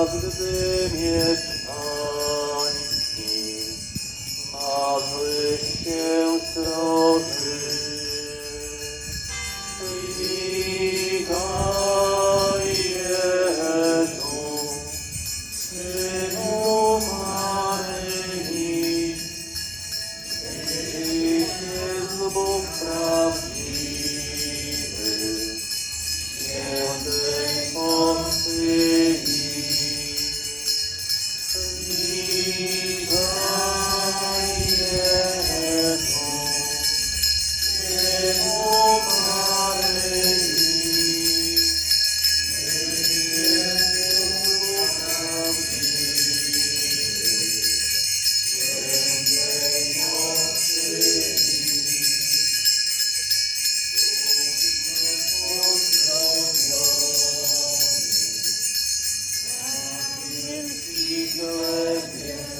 of the vineyard. Lord.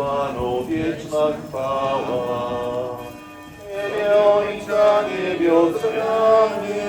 Panu wieczna chwała. Niebie Ojca, niebios dla mnie,